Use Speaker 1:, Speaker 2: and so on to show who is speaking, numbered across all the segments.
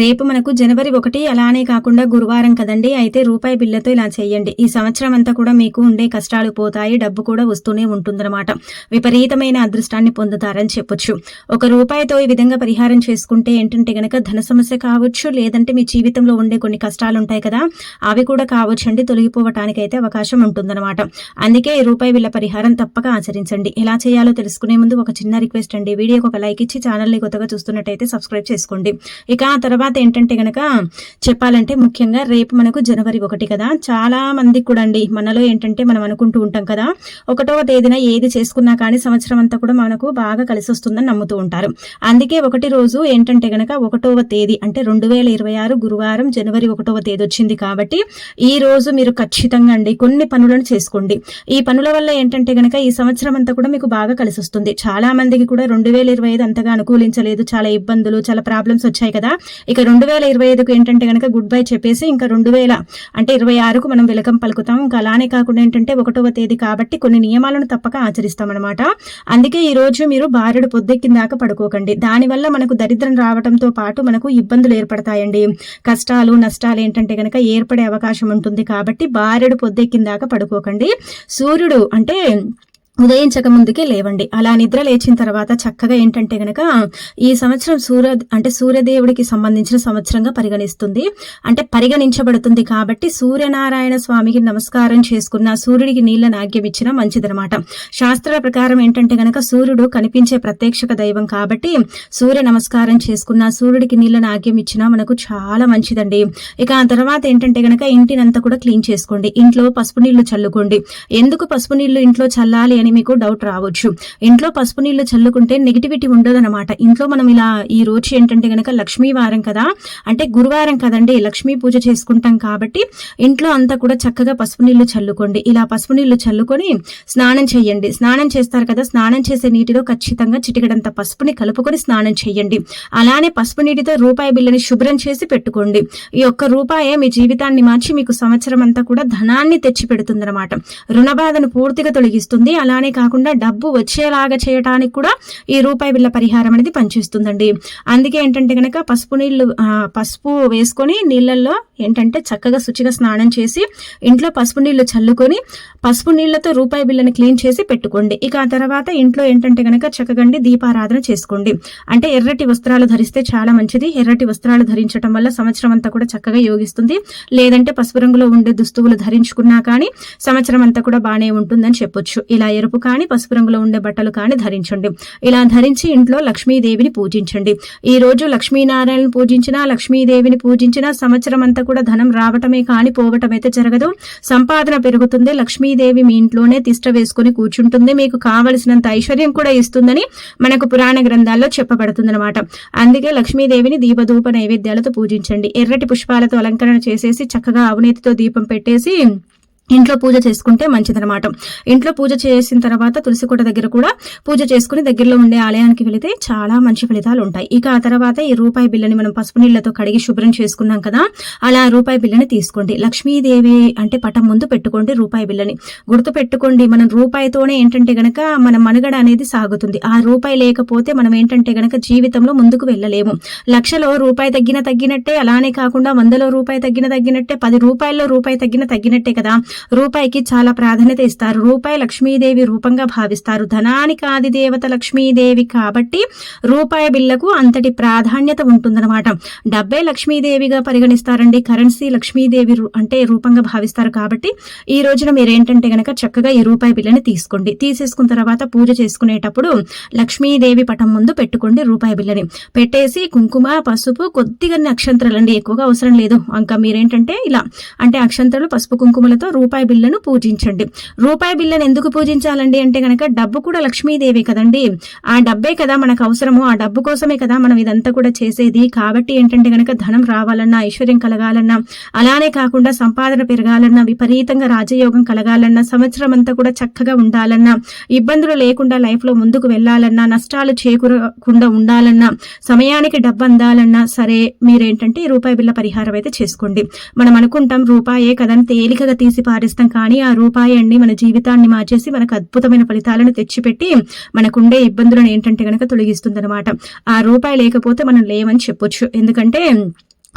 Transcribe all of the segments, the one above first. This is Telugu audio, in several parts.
Speaker 1: రేపు మనకు జనవరి ఒకటి అలానే కాకుండా గురువారం కదండి. అయితే రూపాయి బిల్లతో ఇలా చేయండి. ఈ సంవత్సరం అంతా కూడా మీకు ఉండే కష్టాలు పోతాయి డబ్బు కూడా వస్తూనే ఉంటుందన్నమాట. విపరీతమైన అదృష్టాన్ని పొందుతారని చెప్పొచ్చు. ఒక రూపాయితో ఈ విధంగా పరిహారం చేసుకుంటే ఏంటంటే గనక ధన సమస్య కావచ్చు లేదంటే మీ జీవితంలో ఉండే కొన్ని కష్టాలు ఉంటాయి కదా అవి కూడా కావచ్చు అండి తొలగిపోవటానికి అయితే అవకాశం ఉంటుందన్నమాట. అందుకే ఈ రూపాయి బిల్ల పరిహారం తప్పక ఆచరించండి. ఎలా చేయాలో తెలుసుకునే ముందు ఒక చిన్న రిక్వెస్ట్ అండి. వీడియోకి ఒక లైక్ ఇచ్చి ఛానల్ని కొత్తగా చూస్తున్నట్టయితే సబ్స్క్రైబ్ చేసుకోండి. ఇక ఆ తర్వాత ఏంటంటే గనక చెప్పాలంటే ముఖ్యంగా రేపు మనకు జనవరి ఒకటి కదా. చాలా మందికి కూడా అండి మనలో ఏంటంటే మనం అనుకుంటూ ఉంటాం కదా. ఒకటవ తేదీన ఏది చేసుకున్నా కానీ సంవత్సరం అంతా కూడా మనకు బాగా కలిసి వస్తుందని నమ్ముతూ ఉంటారు. అందుకే ఒకటి రోజు ఏంటంటే కనుక ఒకటవ తేదీ అంటే రెండు వేల ఇరవై ఆరు గురువారం జనవరి ఒకటవ తేదీ వచ్చింది కాబట్టి ఈ రోజు మీరు ఖచ్చితంగా అండి కొన్ని పనులను చేసుకోండి. ఈ పనుల వల్ల ఏంటంటే కనుక ఈ సంవత్సరం అంతా కూడా మీకు బాగా కలిసి వస్తుంది. చాలా మందికి కూడా రెండు వేల ఇరవై ఐదు అంతగా అనుకూలించలేదు. చాలా ఇబ్బందులు చాలా ప్రాబ్లమ్స్ వచ్చాయి కదా. ఇక రెండు వేల ఇరవై ఐదుకు ఏంటంటే కనుక గుడ్ బై చెప్పేసి ఇంకా రెండు వేల అంటే ఇరవై ఆరుకు మనం వెలకం పలుకుతాం. ఇంకా అలానే కాకుండా ఏంటంటే ఒకటవ తేదీ కాబట్టి కొన్ని నియమాలను తప్పక ఆచరిస్తాం అనమాట అందుకే ఈ రోజు మీరు బారెడు పొద్దెక్కిందాక పడుకోకండి. దానివల్ల మనకు దరిద్రం రావడంతో పాటు మనకు ఇబ్బందులు ఏర్పడతాయండి. కష్టాలు నష్టాలు ఏంటంటే కనుక ఏర్పడే అవకాశం ఉంటుంది కాబట్టి బారెడు పొద్దెక్కిందాక పడుకోకండి. సూర్యుడు అంటే ఉదయించక ముందుకే లేవండి. అలా నిద్ర లేచిన తర్వాత చక్కగా ఏంటంటే గనక ఈ సంవత్సరం సూర్య అంటే సూర్యదేవుడికి సంబంధించిన సంవత్సరంగా పరిగణిస్తుంది. అంటే పరిగణించబడుతుంది కాబట్టి సూర్యనారాయణ స్వామికి నమస్కారం చేసుకున్న సూర్యుడికి నీళ్ళ నాగ్యం ఇచ్చిన మంచిదనమాట శాస్త్రాల ప్రకారం ఏంటంటే గనక సూర్యుడు కనిపించే ప్రత్యక్షక దైవం కాబట్టి సూర్య నమస్కారం చేసుకున్న సూర్యుడికి నీళ్ళ నాగ్యం ఇచ్చినా మనకు చాలా మంచిదండి. ఇక ఆ తర్వాత ఏంటంటే గనక ఇంటినంతా కూడా క్లీన్ చేసుకోండి. ఇంట్లో పసుపు నీళ్ళు చల్లుకోండి. ఎందుకు పసుపు నీళ్ళు ఇంట్లో చల్లాలి అని మీకు డౌట్ రావచ్చు. ఇంట్లో పసుపు నీళ్ళు చల్లుకుంటే నెగిటివిటీ ఉండదన్నమాట. ఇంట్లో మనం ఇలా ఈ రోజు ఏంటంటే గనక లక్ష్మీ వారం కదా అంటే గురువారం కదండి లక్ష్మీ పూజ చేసుకుంటాం కాబట్టి ఇంట్లో అంతా కూడా చక్కగా పసుపు నీళ్ళు చల్లుకోండి. ఇలా పసుపు నీళ్ళు చల్లుకొని స్నానం చేయండి. స్నానం చేస్తారు కదా స్నానం చేసే నీటిలో ఖచ్చితంగా చిటికడంత పసుపుని కలుపుకొని స్నానం చేయండి. అలానే పసుపు నీటితో రూపాయి బిల్లని శుభ్రం చేసి పెట్టుకోండి. ఈ ఒక్క రూపాయే మీ జీవితాన్ని మార్చి మీకు సంవత్సరం అంతా కూడా ధనాన్ని తెచ్చి పెడుతుందన్నమాట రుణ బాధను పూర్తిగా తొలగిస్తుంది. అలానే కాకుండా డబ్బు వచ్చేలాగా చేయటానికి కూడా ఈ రూపాయి బిళ్ళ పరిహారం అనేది పనిచేస్తుందండి. అందుకే ఏంటంటే కనుక పసుపు నీళ్ళు పసుపు వేసుకొని నీళ్ళల్లో ఏంటంటే చక్కగా శుచిగా స్నానం చేసి ఇంట్లో పసుపు నీళ్ళు చల్లుకొని పసుపు నీళ్ళతో రూపాయి బిళ్ళని క్లీన్ చేసి పెట్టుకోండి. ఇక ఆ తర్వాత ఇంట్లో ఏంటంటే కనుక చక్కగండి దీపారాధన చేసుకోండి. అంటే ఎర్రటి వస్త్రాలు ధరిస్తే చాలా మంచిది. ఎర్రటి వస్త్రాలు ధరించడం వల్ల సంవత్సరం అంతా కూడా చక్కగా యోగిస్తుంది. లేదంటే పసుపు రంగులో ఉండే దుస్తువులు ధరించుకున్నా కానీ సంవత్సరం అంతా కూడా బాగానే ఉంటుందని చెప్పొచ్చు. ఇలా ఎరుపు కానీ పసుపు రంగులో ఉండే బట్టలు కానీ ధరించండి. ఇలా ధరించి ఇంట్లో లక్ష్మీదేవిని పూజించండి. ఈ రోజు లక్ష్మీనారాయణ పూజించినా లక్ష్మీదేవిని పూజించినా సంవత్సరం అంతా కూడా ధనం రావటమే కానీ పోవటం అయితే జరగదు. సంపాదన పెరుగుతుంది. లక్ష్మీదేవి మీ ఇంట్లోనే తిష్ట వేసుకుని కూర్చుంటుంది. మీకు కావలసినంత ఐశ్వర్యం కూడా ఇస్తుందని మనకు పురాణ గ్రంథాల్లో చెప్పబడుతుందన్నమాట. అందుకే లక్ష్మీదేవిని దీపధూప నైవేద్యాలతో పూజించండి. ఎర్రటి పుష్పాలతో అలంకరణ చేసేసి చక్కగా అవినీతితో దీపం పెట్టేసి ఇంట్లో పూజ చేసుకుంటే మంచిదనమాట ఇంట్లో పూజ చేసిన తర్వాత తులసి కోట దగ్గర కూడా పూజ చేసుకుని దగ్గరలో ఉండే ఆలయానికి వెళితే చాలా మంచి ఫలితాలు ఉంటాయి. ఇక ఆ తర్వాత ఈ రూపాయి బిల్లని మనం పసుపు నీళ్ళతో కడిగి శుభ్రం చేసుకున్నాం కదా అలా రూపాయి బిల్లని తీసుకోండి. లక్ష్మీదేవి అంటే పటం ముందు పెట్టుకోండి రూపాయి బిల్లని. గుర్తు పెట్టుకోండి మనం రూపాయితోనే ఏంటంటే గనక మన మనుగడ అనేది సాగుతుంది. ఆ రూపాయి లేకపోతే మనం ఏంటంటే గనక జీవితంలో ముందుకు వెళ్ళలేము. లక్షలో రూపాయి తగ్గిన తగ్గినట్టే అలానే కాకుండా వందలో రూపాయి తగ్గిన తగ్గినట్టే పది రూపాయల్లో రూపాయి తగ్గిన తగ్గినట్టే కదా. రూపాయికి చాలా ప్రాధాన్యత ఇస్తారు. రూపాయి లక్ష్మీదేవి రూపంగా భావిస్తారు. ధనానికి ఆది దేవత లక్ష్మీదేవి కాబట్టి రూపాయి బిల్లకు అంతటి ప్రాధాన్యత ఉంటుందన్నమాట. డబ్బే లక్ష్మీదేవిగా పరిగణిస్తారండి. కరెన్సీ లక్ష్మీదేవి రూ- అంటే రూపంగా భావిస్తారు కాబట్టి ఈ రోజున మీరు ఏంటంటే గనక చక్కగా ఈ రూపాయి బిల్లని తీసుకోండి. తీసేసుకున్న తర్వాత పూజ చేసుకునేటప్పుడు లక్ష్మీదేవి పటం ముందు పెట్టుకోండి రూపాయి బిల్లని. పెట్టేసి కుంకుమ పసుపు కొద్దిగా అక్షంతరాలండి. ఎక్కువగా అవసరం లేదు. ఇంకా మీరేంటంటే ఇలా అంటే అక్షంతరాలు పసుపు కుంకుమలతో రూపాయి బిళ్ళను పూజించండి. రూపాయి బిళ్ళను ఎందుకు పూజించాలండి అంటే గనక డబ్బు కూడా లక్ష్మీదేవి కదండి. ఆ డబ్బే కదా మనకు అవసరము. ఆ డబ్బు కోసమే కదా మనం ఇదంతా కూడా చేసేది. కాబట్టి ఏంటంటే గనక ధనం రావాలన్నా ఐశ్వర్యం కలగాలన్నా అలానే కాకుండా సంపాదన పెరగాలన్నా విపరీతంగా రాజయోగం కలగాలన్నా సంవత్సరం అంతా కూడా చక్కగా ఉండాలన్నా ఇబ్బందులు లేకుండా లైఫ్లో ముందుకు వెళ్ళాలన్నా నష్టాలు చేకూరకుండా ఉండాలన్నా సమయానికి డబ్బు అందాలన్నా సరే మీరేంటంటే రూపాయి బిళ్ళ పరిహారం అయితే చేసుకోండి. మనం అనుకుంటాం రూపాయే కదని తేలికగా తీసి పారిస్తాం కానీ ఆ రూపాయి అండి మన జీవితాన్ని మార్చేసి మనకు అద్భుతమైన ఫలితాలను తెచ్చిపెట్టి మనకుండే ఇబ్బందులను ఏంటంటే గనక తొలగిస్తుంది ఆ రూపాయి లేకపోతే మనం లేవని చెప్పొచ్చు. ఎందుకంటే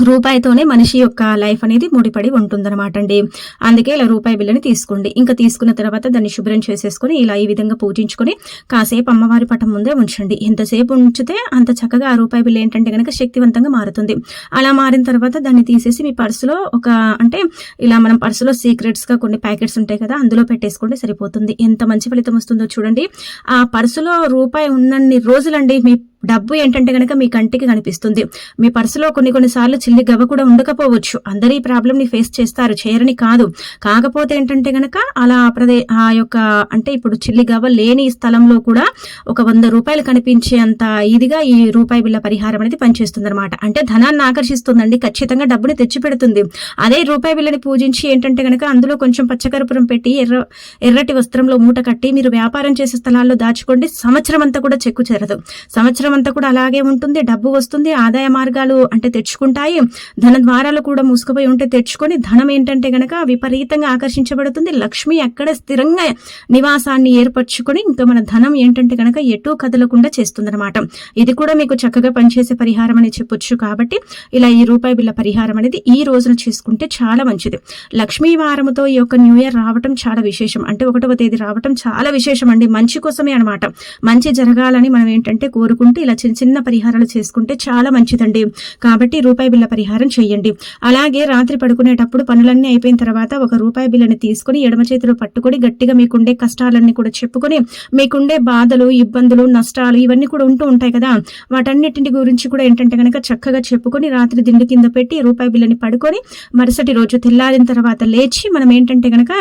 Speaker 1: రూపాయితోనే మనిషి యొక్క లైఫ్ అనేది ముడిపడి ఉంటుందన్నమాట అండి. అందుకే ఇలా రూపాయి బిల్లని తీసుకోండి. ఇంకా తీసుకున్న తర్వాత దాన్ని శుభ్రం చేసేసుకుని ఇలా ఈ విధంగా పూజించుకొని కాసేపు అమ్మవారి పటం ముందే ఉంచండి. ఎంతసేపు ఉంచితే అంత చక్కగా ఆ రూపాయి బిల్లు ఏంటంటే కనుక శక్తివంతంగా మారుతుంది. అలా మారిన తర్వాత దాన్ని తీసేసి మీ పర్సులో ఒక అంటే ఇలా మనం పర్సులో సీక్రెట్స్గా కొన్ని ప్యాకెట్స్ ఉంటాయి కదా అందులో పెట్టేసుకుంటే సరిపోతుంది. ఎంత మంచి ఫలితం వస్తుందో చూడండి. ఆ పర్సులో రూపాయి ఉన్నన్ని రోజులండి మీ డబ్బు ఏంటంటే కనుక మీ కంటికి కనిపిస్తుంది. మీ పర్సులో కొన్ని కొన్నిసార్లు చిల్లి గవ్వ కూడా ఉండకపోవచ్చు. అందరూ ఈ ప్రాబ్లమ్ని ఫేస్ చేస్తారు. చేయరని కాదు. కాకపోతే ఏంటంటే కనుక అలా ప్రదే ఆ యొక్క అంటే ఇప్పుడు చిల్లి గవ్వ లేని స్థలంలో కూడా ఒక వంద రూపాయలు కనిపించే అంత ఇదిగా ఈ రూపాయి బిల్ల పరిహారం అనేది పనిచేస్తుంది అనమాట అంటే ధనాన్ని ఆకర్షిస్తుందండి. ఖచ్చితంగా డబ్బుని తెచ్చి పెడుతుంది అదే రూపాయి బిల్లని పూజించి ఏంటంటే గనక అందులో కొంచెం పచ్చకర్పూరం పెట్టి ఎర్ర ఎర్రటి వస్త్రంలో మూట కట్టి మీరు వ్యాపారం చేసే స్థలాల్లో దాచుకోండి. సంవత్సరం అంతా కూడా చెక్కు చేరదు. సంవత్సరం అంతా కూడా అలాగే ఉంటుంది. డబ్బు వస్తుంది ఆదాయ మార్గాలు అంటే తెచ్చుకుంటాయి. ధన ద్వారాలు కూడా మూసుకుపోయి ఉంటే తెచ్చుకొని ధనం ఏంటంటే గనక విపరీతంగా ఆకర్షించబడుతుంది. లక్ష్మి అక్కడ స్థిరంగా నివాసాన్ని ఏర్పరచుకొని ఇంకా మన ధనం ఏంటంటే గనక ఎటు కదలకుండా చేస్తుందన్నమాట. ఇది కూడా మీకు చక్కగా పనిచేసే పరిహారం అని చెప్పొచ్చు కాబట్టి ఇలా ఈ రూపాయి బిల్ల పరిహారం అనేది ఈ రోజున చేసుకుంటే చాలా మంచిది. లక్ష్మీ వారముతో ఈ యొక్క న్యూ ఇయర్ రావటం చాలా విశేషం. అంటే ఒకటవ తేదీ రావటం చాలా విశేషం అండి. మంచి కోసమే అనమాట మంచి జరగాలని మనం ఏంటంటే కోరుకుంటే ఇలా చిన్న చిన్న పరిహారాలు చేసుకుంటే చాలా మంచిదండి. కాబట్టి రూపాయి బిల్ల పరిహారం చేయండి. అలాగే రాత్రి పడుకునేటప్పుడు పనులన్నీ అయిపోయిన తర్వాత ఒక రూపాయి బిల్లని తీసుకుని ఎడమ చేతిలో పట్టుకొని గట్టిగా మీకుండే కష్టాలన్నీ కూడా చెప్పుకొని మీకుండే బాధలు ఇబ్బందులు నష్టాలు ఇవన్నీ కూడా ఉంటూ ఉంటాయి కదా. వాటన్నిటిని గురించి కూడా ఏంటంటే కనుక చక్కగా చెప్పుకొని రాత్రి దిండు కింద పెట్టి రూపాయి బిల్లని పడుకొని మరుసటి రోజు తెల్లారిన తర్వాత లేచి మనం ఏంటంటే కనుక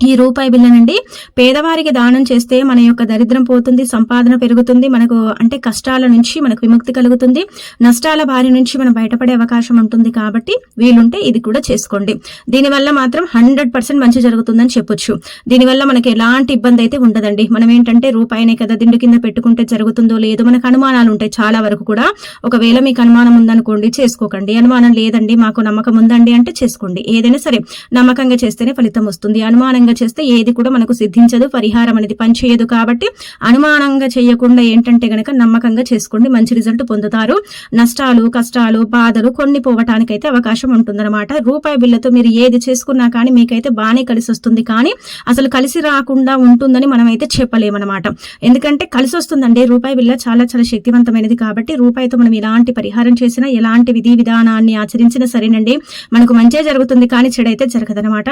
Speaker 1: ఈ రూపాయి బిల్లనండి. పేదవారికి దానం చేస్తే మన యొక్క దరిద్రం పోతుంది సంపాదన పెరుగుతుంది మనకు అంటే కష్టాల నుంచి మనకు విముక్తి కలుగుతుంది నష్టాల బారి నుంచి మనం బయటపడే అవకాశం ఉంటుంది కాబట్టి వీలుంటే ఇది కూడా చేసుకోండి. దీనివల్ల మాత్రం హండ్రెడ్ పర్సెంట్ మంచి జరుగుతుందని చెప్పొచ్చు. దీనివల్ల మనకి ఎలాంటి ఇబ్బంది అయితే ఉండదండి. మనం ఏంటంటే రూపాయినే కదా దిండు కింద పెట్టుకుంటే జరుగుతుందో లేదో మనకు అనుమానాలు ఉంటాయి చాలా వరకు కూడా. ఒకవేళ మీకు అనుమానం ఉందనుకోండి చేసుకోకండి. అనుమానం లేదండి మాకు నమ్మకం ఉందండి అంటే చేసుకోండి. ఏదైనా సరే నమ్మకంగా చేస్తేనే ఫలితం వస్తుంది. అనుమానం అనుమానంగా చేస్తే ఏది కూడా మనకు సిద్ధించదు పరిహారం అనేది పనిచేయదు కాబట్టి అనుమానంగా చేయకుండా ఏంటంటే గనక నమ్మకంగా చేసుకోండి మంచి రిజల్ట్ పొందుతారు. నష్టాలు కష్టాలు బాధలు కొన్ని పోవటానికైతే అవకాశం ఉంటుందన్నమాట. రూపాయి బిల్లతో మీరు ఏది చేసుకున్నా కానీ మీకైతే బాగానే కలిసి వస్తుంది కానీ అసలు కలిసి రాకుండా ఉంటుందని మనం అయితే చెప్పలేమన్నమాట. ఎందుకంటే కలిసి వస్తుందండి రూపాయి బిల్ల చాలా చాలా శక్తివంతమైనది కాబట్టి రూపాయితో మనం ఎలాంటి పరిహారం చేసినా ఎలాంటి విధి విధానాన్ని ఆచరించినా సరేనండి. మనకు మంచే జరుగుతుంది కానీ చెడైతే జరగదనమాట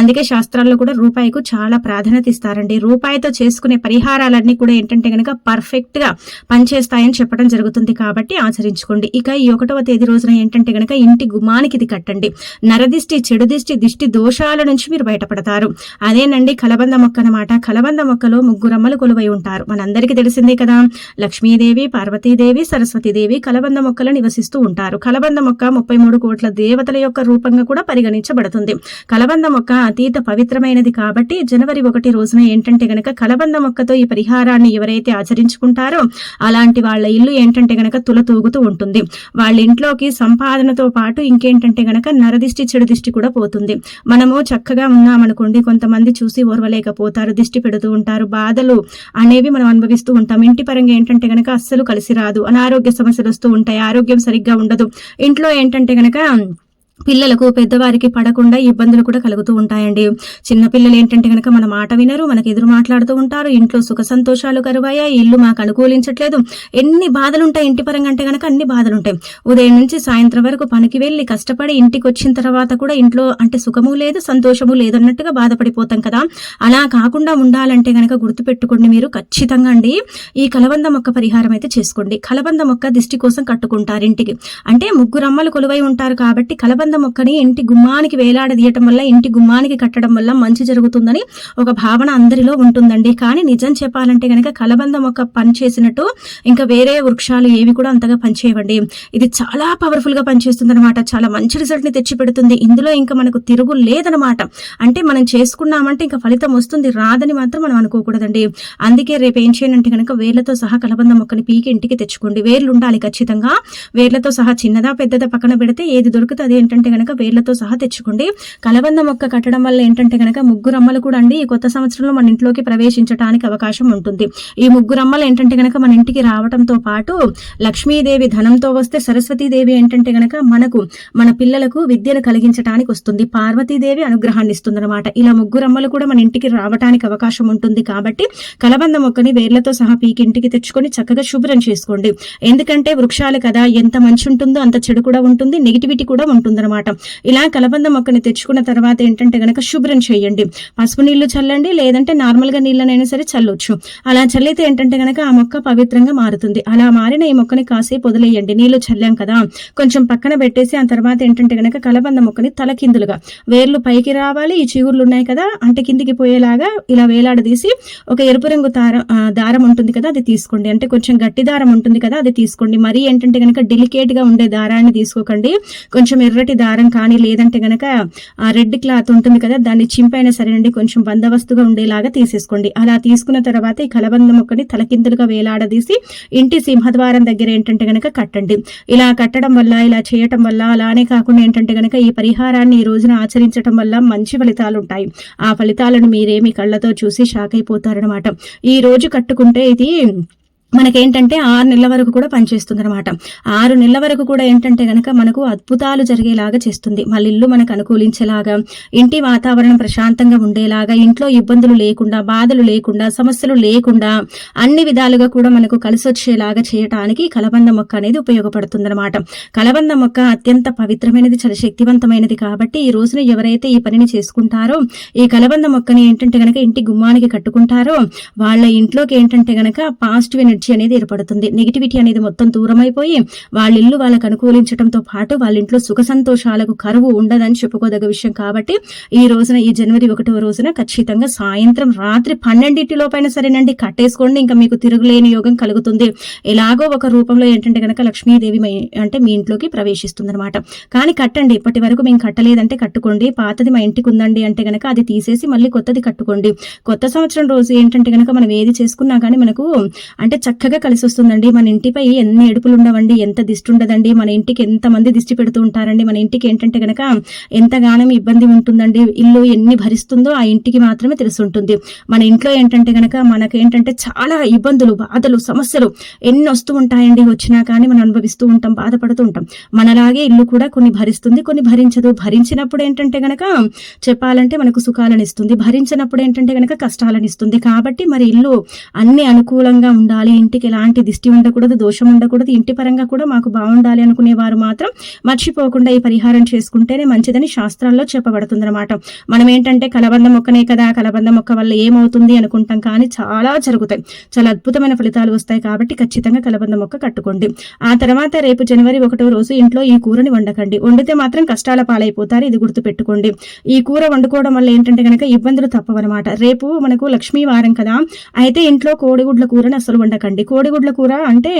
Speaker 1: అందుకే శాస్త్రాల్లో కూడా రూపాయికు చాలా ప్రాధాన్యత ఇస్తారండి రూపాయితో చేసుకునే పరిహారాలన్నీ కూడా ఏంటంటే కనుక పర్ఫెక్ట్గా పనిచేస్తాయని చెప్పడం జరుగుతుంది కాబట్టి ఆచరించుకోండి. ఇక ఈ ఒకటవ తేదీ రోజున ఏంటంటే కనుక ఇంటి గుమానికి ఇది కట్టండి. నరదిష్టి చెడు దిష్టి దిష్టి దోషాల నుంచి మీరు బయటపడతారు. అదేనండి కలబంద మొక్క అనమాట కలబంద మొక్కలో ముగ్గురమ్మలు కొలువై ఉంటారు. మనందరికీ తెలిసిందే కదా. లక్ష్మీదేవి పార్వతీదేవి సరస్వతీదేవి కలబంద మొక్కలు నివసిస్తూ ఉంటారు. కలబంద మొక్క ముప్పై మూడు కోట్ల దేవతల యొక్క రూపంగా కూడా పరిగణించబడుతుంది. కలబంద మొక్క అతీత పవిత్రమైనది కాబట్టి జనవరి ఒకటి రోజున ఏంటంటే గనక కలబంద మొక్కతో ఈ పరిహారాన్ని ఎవరైతే ఆచరించుకుంటారో అలాంటి వాళ్ళ ఇల్లు ఏంటంటే గనక తులతూగుతూ ఉంటుంది. వాళ్ళ ఇంట్లోకి సంపాదనతో పాటు ఇంకేంటంటే గనక నరదిష్టి చెడు దిష్టి కూడా పోతుంది. మనము చక్కగా ఉన్నామనుకోండి కొంతమంది చూసి ఓర్వలేకపోతారు దిష్టి పెడుతూ ఉంటారు బాధలు అనేవి మనం అనుభవిస్తూ ఉంటాం. ఇంటి పరంగా ఏంటంటే గనక అస్సలు కలిసి రాదు. అనారోగ్య సమస్యలు వస్తూ ఉంటాయి ఆరోగ్యం సరిగ్గా ఉండదు. ఇంట్లో ఏంటంటే గనక పిల్లలకు పెద్దవారికి పడకుండా ఇబ్బందులు కూడా కలుగుతూ ఉంటాయండి. చిన్న పిల్లలు ఏంటంటే కనుక మన మాట వినరు మనకు ఎదురు మాట్లాడుతూ ఉంటారు ఇంట్లో సుఖ సంతోషాలు కరువాయా ఇల్లు మాకు అనుకూలించట్లేదు ఎన్ని బాధలు ఉంటాయి ఇంటి పరంగా అంటే కనుక అన్ని బాధలు ఉంటాయి ఉదయం నుంచి సాయంత్రం వరకు పనికి వెళ్ళి కష్టపడి ఇంటికి వచ్చిన తర్వాత కూడా ఇంట్లో అంటే సుఖము లేదు సంతోషము లేదు అన్నట్టుగా బాధపడిపోతాం కదా. అలా కాకుండా ఉండాలంటే కనుక గుర్తుపెట్టుకోండి మీరు ఖచ్చితంగా అండి. ఈ కలబంద మొక్క పరిహారం అయితే చేసుకోండి. కలబంద మొక్క దిష్టి కోసం కట్టుకుంటారు ఇంటికి. అంటే ముగ్గురు అమ్మలు కొలువై ఉంటారు కాబట్టి కలబంద కలబంద మొక్కని ఇంటి గుమ్మానికి వేలాడదీయటం వల్ల ఇంటి గుమ్మానికి కట్టడం వల్ల మంచి జరుగుతుందని ఒక భావన అందరిలో ఉంటుందండి. కానీ నిజం చెప్పాలంటే కనుక కలబంద మొక్క పనిచేసినట్టు ఇంకా వేరే వృక్షాలు ఏవి కూడా అంతగా పనిచేయవండి. ఇది చాలా పవర్ఫుల్గా పనిచేస్తుంది అనమాట చాలా మంచి రిజల్ట్ని తెచ్చి పెడుతుంది ఇందులో ఇంకా మనకు తిరుగు లేదనమాట అంటే మనం చేసుకున్నామంటే ఇంకా ఫలితం వస్తుంది. రాదని మాత్రం మనం అనుకోకూడదండి. అందుకే రేపు ఏం చేయనంటే కనుక వేర్లతో సహా కలబంద మొక్కని పీకి ఇంటికి తెచ్చుకోండి. వేర్లు ఉండాలి ఖచ్చితంగా. వేర్లతో సహా చిన్నదా పెద్దదా పక్కన పెడితే ఏది దొరుకుతుంది ఏంటంటే ఏంటంటే కనుక వేర్లతో సహా తెచ్చుకోండి. కలబంద మొక్క కట్టడం వల్ల ఏంటంటే గనక ముగ్గురు అమ్మలు కూడా అండి. ఈ కొత్త సంవత్సరంలో మన ఇంట్లోకి ప్రవేశించడానికి అవకాశం ఉంటుంది. ఈ ముగ్గురు అమ్మలు ఏంటంటే గనక మన ఇంటికి రావడంతో పాటు లక్ష్మీదేవి ధనంతో వస్తే సరస్వతీదేవి ఏంటంటే గనక మనకు మన పిల్లలకు విద్యను కలిగించడానికి వస్తుంది. పార్వతీదేవి అనుగ్రహాన్ని ఇస్తుందన్నమాట. ఇలా ముగ్గురు అమ్మలు కూడా మన ఇంటికి రావడానికి అవకాశం ఉంటుంది కాబట్టి కలబంద మొక్కని వేర్లతో సహా పీకి ఇంటికి తెచ్చుకొని చక్కగా శుభ్రం చేసుకోండి. ఎందుకంటే వృక్షాలు కదా ఎంత మంచి ఉంటుందో అంత చెడు కూడా ఉంటుంది నెగిటివిటీ కూడా ఉంటుంది అనమాట ఇలా కలబంద మొక్కని తెచ్చుకున్న తర్వాత ఏంటంటే గనక శుభ్రం చేయండి. పసుపు నీళ్ళు చల్లండి లేదంటే నార్మల్గా నీళ్ళనైనా సరే చల్లొచ్చు. అలా చల్లితే ఏంటంటే గనక ఆ మొక్క పవిత్రంగా మారుతుంది. అలా మారిన ఈ మొక్కని కాసేపు వదిలేయండి. నీళ్ళు చల్లాం కదా. కొంచెం పక్కన పెట్టేసి ఆ తర్వాత ఏంటంటే గనక కలబంద మొక్కని తలకిందులుగా వేర్లు పైకి రావాలి ఈ చిగుర్లు ఉన్నాయి కదా అంటే కిందికి పోయేలాగా ఇలా వేలాడదీసి ఒక ఎరుపు రంగు దారం దారం ఉంటుంది కదా అది తీసుకోండి. అంటే కొంచెం గట్టి దారం ఉంటుంది కదా అది తీసుకోండి. మరి ఏంటంటే గనక డెలికేట్గా ఉండే దారాన్ని తీసుకోకండి. కొంచెం ఎర్రటి దారం కానీ లేదంటే గనక ఆ రెడ్ క్లాత్ ఉంటుంది కదా దాన్ని చింపైనా సరేనండి కొంచెం బందవస్తుగా ఉండేలాగా తీసేసుకోండి. అలా తీసుకున్న తర్వాత ఈ కలబంద మొక్కని తలకిందులుగా వేలాడదీసి ఇంటి సింహద్వారం దగ్గర ఏంటంటే గనక కట్టండి. ఇలా కట్టడం వల్ల ఇలా చేయటం వల్ల అలానే కాకుండా ఏంటంటే గనక ఈ పరిహారాన్ని ఈ రోజున ఆచరించడం వల్ల మంచి ఫలితాలు ఉంటాయి ఆ ఫలితాలను మీరేమి కళ్ళతో చూసి షాక్ అయిపోతారనమాట ఈ రోజు కట్టుకుంటే ఇది మనకేంటంటే ఆరు నెలల వరకు కూడా పనిచేస్తుంది అనమాట ఆరు నెలల వరకు కూడా ఏంటంటే గనక మనకు అద్భుతాలు జరిగేలాగా చేస్తుంది. మళ్ళీ ఇల్లు మనకు అనుకూలించేలాగా ఇంటి వాతావరణం ప్రశాంతంగా ఉండేలాగా ఇంట్లో ఇబ్బందులు లేకుండా బాధలు లేకుండా సమస్యలు లేకుండా అన్ని విధాలుగా కూడా మనకు కలిసి వచ్చేలాగా చేయటానికి కలబంద మొక్క అనేది ఉపయోగపడుతుంది అనమాట కలబంద మొక్క అత్యంత పవిత్రమైనది చాలా శక్తివంతమైనది కాబట్టి ఈ రోజున ఎవరైతే ఈ పనిని చేసుకుంటారో ఈ కలబంద మొక్కని ఏంటంటే గనక ఇంటి గుమ్మానికి కట్టుకుంటారో వాళ్ళ ఇంట్లోకి ఏంటంటే గనక పాజిటివ్ ఎనర్జీ అనేది ఏర్పడుతుంది. నెగిటివిటీ అనేది మొత్తం దూరమైపోయి వాళ్ళ ఇల్లు వాళ్ళకు అనుకూలించడంతో పాటు వాళ్ళ ఇంట్లో సుఖ సంతోషాలకు కరువు ఉండదని చెప్పుకోదగ్గ విషయం కాబట్టి ఈ రోజున ఈ జనవరి ఒకటవ రోజున ఖచ్చితంగా సాయంత్రం రాత్రి పన్నెండింటి లోపైన సరేనండి. కట్టేసుకోండి ఇంకా మీకు తిరుగులేని యోగం కలుగుతుంది. ఎలాగో ఒక రూపంలో ఏంటంటే కనుక లక్ష్మీదేవి అంటే మీ ఇంట్లోకి ప్రవేశిస్తుంది అనమాట కానీ కట్టండి ఇప్పటి వరకు మేము కట్టలేదంటే కట్టుకోండి. పాతది మా ఇంటికి ఉందండి అంటే గనక అది తీసేసి మళ్ళీ కొత్తది కట్టుకోండి. కొత్త సంవత్సరం రోజు ఏంటంటే గనక మనం ఏది చేసుకున్నా కానీ మనకు అంటే చక్కగా కలిసి వస్తుందండి మన ఇంటిపై ఎన్ని ఏడుపులు ఉండవండి ఎంత దిష్టి ఉండదండి మన ఇంటికి ఎంతమంది దిష్టి పెడుతూ ఉంటారండి మన ఇంటికి ఏంటంటే గనక ఎంతగానం ఇబ్బంది ఉంటుందండి ఇల్లు ఎన్ని భరిస్తుందో ఆ ఇంటికి మాత్రమే తెలుసుంటుంది. మన ఇంట్లో ఏంటంటే గనక మనకేంటంటే చాలా ఇబ్బందులు బాధలు సమస్యలు ఎన్ని వస్తూ ఉంటాయండి వచ్చినా కానీ మనం అనుభవిస్తూ ఉంటాం బాధపడుతూ ఉంటాం. మనలాగే ఇల్లు కూడా కొన్ని భరిస్తుంది కొన్ని భరించదు. భరించినప్పుడు ఏంటంటే గనక చెప్పాలంటే మనకు సుఖాలను ఇస్తుంది భరించినప్పుడు ఏంటంటే గనక కష్టాలను ఇస్తుంది కాబట్టి మరి ఇల్లు అన్ని అనుకూలంగా ఉండాలి ఇంటికి ఎలాంటి దిష్టి ఉండకూడదు దోషం ఉండకూడదు ఇంటి పరంగా కూడా మాకు బాగుండాలి అనుకునే వారు మాత్రం మర్చిపోకుండా ఈ పరిహారం చేసుకుంటేనే మంచిదని శాస్త్రాల్లో చెప్పబడుతుందన్నమాట. మనం ఏంటంటే కలబంద మొక్కనే కదా కలబంద మొక్క వల్ల ఏమవుతుంది అనుకుంటాం కానీ చాలా జరుగుతాయి. చాలా అద్భుతమైన ఫలితాలు వస్తాయి కాబట్టి ఖచ్చితంగా కలబంద మొక్క కట్టుకోండి. ఆ తర్వాత రేపు జనవరి ఒకటో రోజు ఇంట్లో ఈ కూరని వండకండి. వండితే మాత్రం కష్టాల పాలైపోతారు ఇది గుర్తు పెట్టుకోండి ఈ కూర వండుకోవడం వల్ల ఏంటంటే కనుక ఇబ్బందులు తప్పవన్నమాట. రేపు మనకు లక్ష్మీ వారం కదా అయితే ఇంట్లో కోడిగుడ్ల కూరని అసలు వండకండి. కోడిగుడ్ల కూర అంటే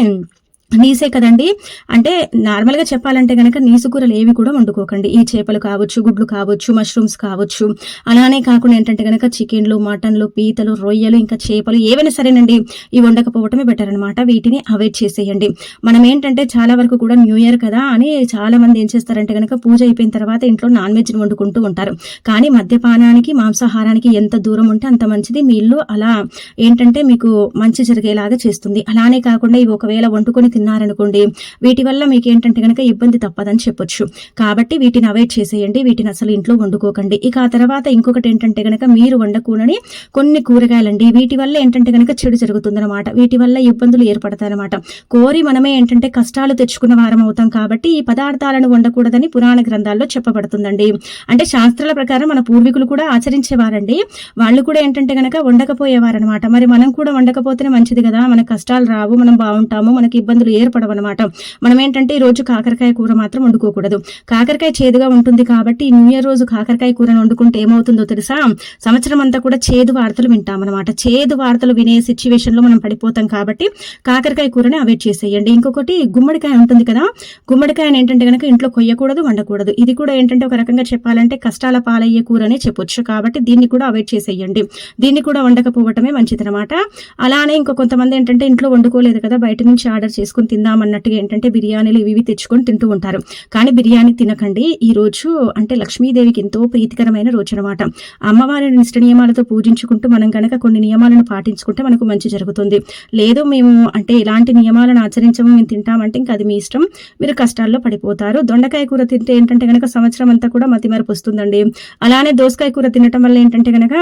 Speaker 1: నీసే కదండి. అంటే నార్మల్గా చెప్పాలంటే కనుక నీసు కూరలు ఏవి కూడా వండుకోకండి. ఈ చేపలు కావచ్చు గుడ్లు కావచ్చు మష్రూమ్స్ కావచ్చు. అలానే కాకుండా ఏంటంటే కనుక చికెన్లు మటన్లు పీతలు రొయ్యలు ఇంకా చేపలు ఏవైనా సరేనండి ఇవి వండకపోవటమే బెటర్ అనమాట వీటిని అవాయిడ్ చేసేయండి. మనం ఏంటంటే చాలా వరకు కూడా న్యూ ఇయర్ కదా అని చాలా మంది ఏం చేస్తారంటే కనుక పూజ అయిపోయిన తర్వాత ఇంట్లో నాన్ వెజ్ని వండుకుంటూ ఉంటారు. కానీ మద్యపానానికి మాంసాహారానికి ఎంత దూరం ఉంటే అంత మంచిది. మీ ఇల్లు అలా ఏంటంటే మీకు మంచి జరిగేలాగా చేస్తుంది. అలానే కాకుండా ఇవి ఒకవేళ వండుకొని తిన్నారనుకోండి వీటి వల్ల మీకు ఏంటంటే కనుక ఇబ్బంది తప్పదని చెప్పొచ్చు. కాబట్టి వీటిని అవాయిడ్ చేసేయండి వీటిని అసలు ఇంట్లో వండుకోకండి. ఇక ఆ తర్వాత ఇంకొకటి ఏంటంటే కనుక మీరు వండకూడని కొన్ని కూరగాయలండి. వీటి వల్ల ఏంటంటే కనుక చెడు జరుగుతుందన్నమాట. వీటి వల్ల ఇబ్బందులు ఏర్పడతాయన్నమాట. కోరి మనమే ఏంటంటే కష్టాలు తెచ్చుకున్న వారం అవుతాం కాబట్టి ఈ పదార్థాలను వండకూడదని పురాణ గ్రంథాల్లో చెప్పబడుతుందండి. అంటే శాస్త్రాల ప్రకారం మన పూర్వీకులు కూడా ఆచరించేవారండి. వాళ్ళు కూడా ఏంటంటే గనక వండకపోయేవారనమాట మరి మనం కూడా వండకపోతేనే మంచిది కదా. మన కష్టాలు రావు మనం బాగుంటాము మనకి ఇబ్బందులు వ్యాధులు ఏర్పడవన్నమాట. మనం ఏంటంటే ఈ రోజు కాకరకాయ కూర మాత్రం వండుకోకూడదు. కాకరకాయ చేదుగా ఉంటుంది కాబట్టి న్యూ ఇయర్ రోజు కాకరకాయ కూరను వండుకుంటే ఏమవుతుందో తెలుసా? సంవత్సరం అంతా కూడా చేదు వార్తలు వింటామన్నమాట. చేదు వార్తలు వినే సిచ్యువేషన్లో మనం పడిపోతాం కాబట్టి కాకరకాయ కూరని అవాయిడ్ చేసేయండి. ఇంకొకటి గుమ్మడికాయ ఉంటుంది కదా? గుమ్మడికాయని ఏంటంటే కనుక ఇంట్లో కొయ్యకూడదు వండకూడదు. ఇది కూడా ఏంటంటే ఒక రకంగా చెప్పాలంటే కష్టాల పాలయ్యే కూరనే చెప్పొచ్చు కాబట్టి దీన్ని కూడా అవాయిడ్ చేసేయండి. దీన్ని కూడా వండకపోవటమే మంచిదనమాట అలానే ఇంకో కొంతమంది ఏంటంటే ఇంట్లో వండుకోలేదు కదా బయట నుంచి ఆర్డర్ చేసుకుని చేసుకుని తిందామన్నట్టుగా ఏంటంటే బిర్యానీలు ఇవి ఇవి తెచ్చుకొని తింటూ ఉంటారు. కానీ బిర్యానీ తినకండి. ఈ రోజు అంటే లక్ష్మీదేవికి ఎంతో ప్రీతికరమైన రోజు అనమాట అమ్మవారిని నిష్ట నియమాలతో పూజించుకుంటూ మనం కనుక కొన్ని నియమాలను పాటించుకుంటే మనకు మంచి జరుగుతుంది. లేదు మేము అంటే ఇలాంటి నియమాలను ఆచరించము మేము తింటామంటే ఇంకా అది మీ ఇష్టం. మీరు కష్టాల్లో పడిపోతారు. దొండకాయ కూర తింటే ఏంటంటే కనుక సంవత్సరం అంతా కూడా మతిమరుపు వస్తుందండి. అలానే దోసకాయ కూర తినటం వల్ల ఏంటంటే కనుక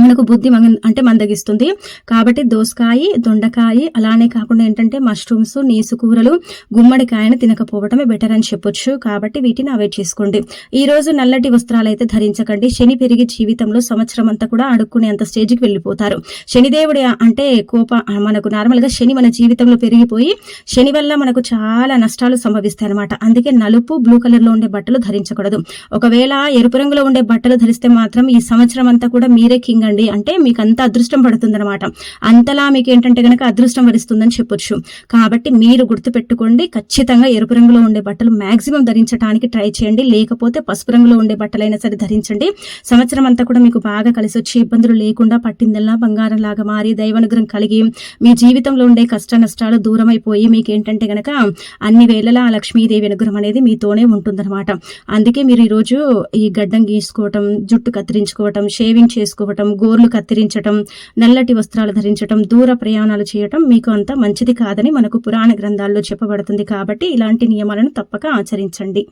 Speaker 1: మనకు బుద్ధి అంటే మందగిస్తుంది. కాబట్టి దోసకాయ దొండకాయ అలానే కాకుండా ఏంటంటే మష్రూమ్స్ నీసు కూరలు గుమ్మడికాయను తినకపోవడమే బెటర్ అని చెప్పొచ్చు. కాబట్టి వీటిని అవాయిడ్ చేసుకోండి. ఈ రోజు నల్లటి వస్త్రాలు అయితే ధరించకండి. శని పెరిగి జీవితంలో సంవత్సరం అంతా కూడా అడుక్కునేంత స్టేజ్కి వెళ్ళిపోతారు. శనిదేవుడి అంటే కోప మనకు నార్మల్గా శని మన జీవితంలో పెరిగిపోయి శని వల్ల మనకు చాలా నష్టాలు సంభవిస్తాయి అనమాట అందుకే నలుపు బ్లూ కలర్లో ఉండే బట్టలు ధరించకూడదు. ఒకవేళ ఎరుపు రంగులో ఉండే బట్టలు ధరిస్తే మాత్రం ఈ సంవత్సరం అంతా కూడా మీరే కింగ్ అండి అంటే మీకు అంత అదృష్టం పడుతుంది అనమాట అంతలా మీకు ఏంటంటే గనక అదృష్టం వరిస్తుందని చెప్పొచ్చు. కాబట్టి మీరు గుర్తుపెట్టుకోండి ఖచ్చితంగా ఎరుపు రంగులో ఉండే బట్టలు మాక్సిమం ధరించడానికి ట్రై చేయండి. లేకపోతే పసుపు రంగులో ఉండే బట్టలైనా సరే ధరించండి. సంవత్సరం అంతా కూడా మీకు బాగా కలిసి వచ్చి ఇబ్బందులు లేకుండా పట్టిందల్లా బంగారం లాగా మారి దైవానుగ్రహం కలిగి మీ జీవితంలో ఉండే కష్ట నష్టాలు దూరం అయిపోయి మీకు ఏంటంటే గనక అన్ని వేళలా ఆ లక్ష్మీదేవి అనుగ్రహం అనేది మీతోనే ఉంటుందన్నమాట. అందుకే మీరు ఈరోజు ఈ గడ్డం గీసుకోవటం జుట్టు కత్తిరించుకోవటం షేవింగ్ చేసుకోవటం గోర్లు కత్తిరించటం నల్లటి వస్త్రాలు ధరించటం దూర ప్రయాణాలు చేయటం మీకు అంత మంచిది కాదని మనకు పురాణ గ్రంథాల్లో చెప్పబడుతుంది కాబట్టి ఇలాంటి నియమాలను తప్పక ఆచరించండి.